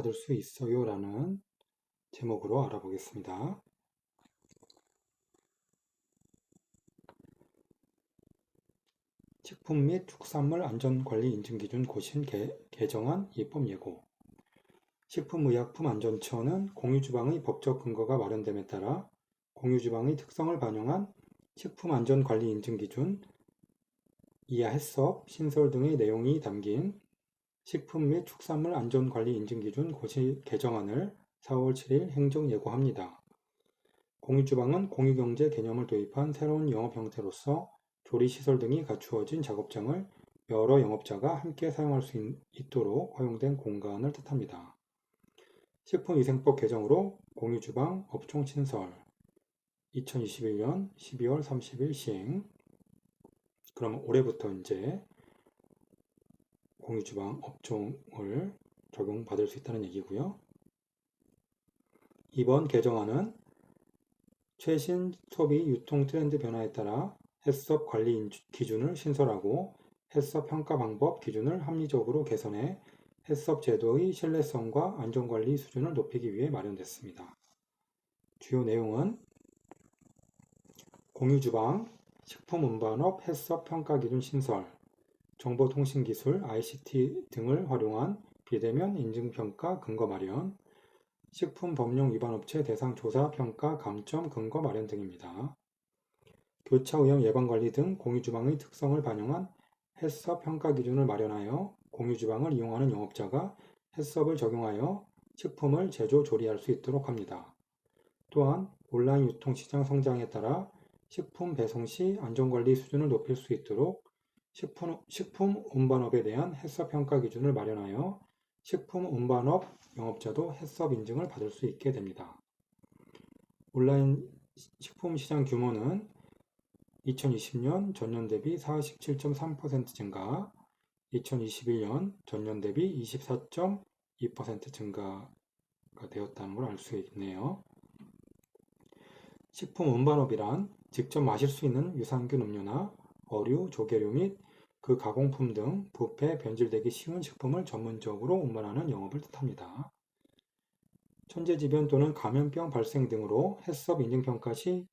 받을 수 있어요 라는 제목으로 알아보겠습니다. 식품 및 축산물 안전관리 인증기준 고신 개, 개정안 입법 예고 식품의약품안전처는 공유주방의 법적 근거가 마련됨에 따라 공유주방의 특성을 반영한 식품안전관리 인증기준, 이하 해썹, 신설 등의 내용이 담긴 식품 및 축산물 안전관리 인증기준 고시 개정안을 4월 7일 행정 예고합니다. 공유주방은 공유경제 개념을 도입한 새로운 영업 형태로서 조리시설 등이 갖추어진 작업장을 여러 영업자가 함께 사용할 수 있도록 허용된 공간을 뜻합니다. 식품위생법 개정으로 공유주방 업종 신설 2021년 12월 30일 시행 그럼 올해부터 이제 공유주방 업종을 적용받을 수 있다는 얘기고요. 이번 개정안은 최신 소비 유통 트렌드 변화에 따라 해썹 관리 기준을 신설하고 해썹 평가 방법 기준을 합리적으로 개선해 해썹 제도의 신뢰성과 안전관리 수준을 높이기 위해 마련됐습니다. 주요 내용은 공유주방, 식품운반업 해썹 평가 기준 신설, 정보통신기술 ICT 등을 활용한 비대면 인증평가 근거 마련, 식품법령 위반업체 대상 조사 평가 감점 근거 마련 등입니다. 교차 오염 예방 관리 등 공유주방의 특성을 반영한 해썹 평가 기준을 마련하여 공유주방을 이용하는 영업자가 해썹을 적용하여 식품을 제조 조리할 수 있도록 합니다. 또한 온라인 유통시장 성장에 따라 식품 배송 시 안전관리 수준을 높일 수 있도록 식품, 식품 운반업에 대한 해썹 평가 기준을 마련하여 식품 운반업 영업자도 해썹 인증을 받을 수 있게 됩니다. 온라인 식품 시장 규모는 2020년 전년 대비 47.3% 증가, 2021년 전년 대비 24.2% 증가가 되었다는 걸 알 수 있네요. 식품 운반업이란 직접 마실 수 있는 유산균 음료나 어류, 조개류 및 그 가공품 등 부패, 변질되기 쉬운 식품을 전문적으로 운반하는 영업을 뜻합니다. 천재지변 또는 감염병 발생 등으로 해썹 인증평가 시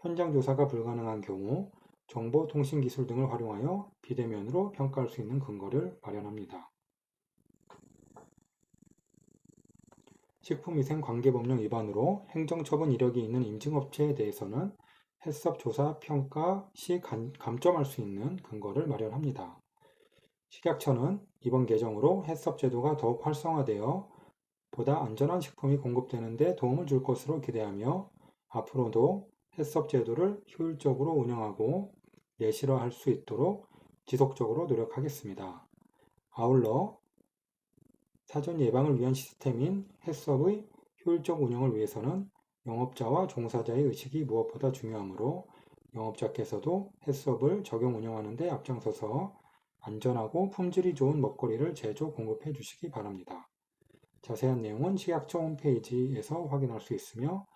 현장 조사가 불가능한 경우 정보통신기술 등을 활용하여 비대면으로 평가할 수 있는 근거를 마련합니다. 식품위생관계법령 위반으로 행정처분 이력이 있는 인증업체에 대해서는 해썹 조사 평가 시 감점할 수 있는 근거를 마련합니다. 식약처는 이번 개정으로 해썹 제도가 더욱 활성화되어 보다 안전한 식품이 공급되는 데 도움을 줄 것으로 기대하며 앞으로도 해썹 제도를 효율적으로 운영하고 내실화할 수 있도록 지속적으로 노력하겠습니다. 아울러 사전 예방을 위한 시스템인 해썹의 효율적 운영을 위해서는 영업자와 종사자의 의식이 무엇보다 중요하므로 영업자께서도 해썹을 적용 운영하는 데 앞장서서 안전하고 품질이 좋은 먹거리를 제조 공급해 주시기 바랍니다. 자세한 내용은 식약처 홈페이지에서 확인할 수 있으며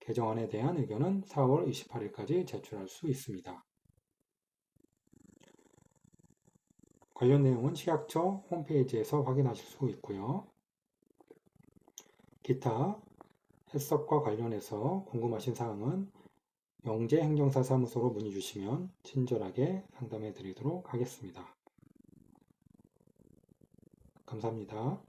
개정안에 대한 의견은 4월 28일까지 제출할 수 있습니다. 관련 내용은 식약처 홈페이지에서 확인하실 수 있고요. 기타 해썹과 관련해서 궁금하신 사항은 영재행정사 사무소로 문의 주시면 친절하게 상담해 드리도록 하겠습니다. 감사합니다.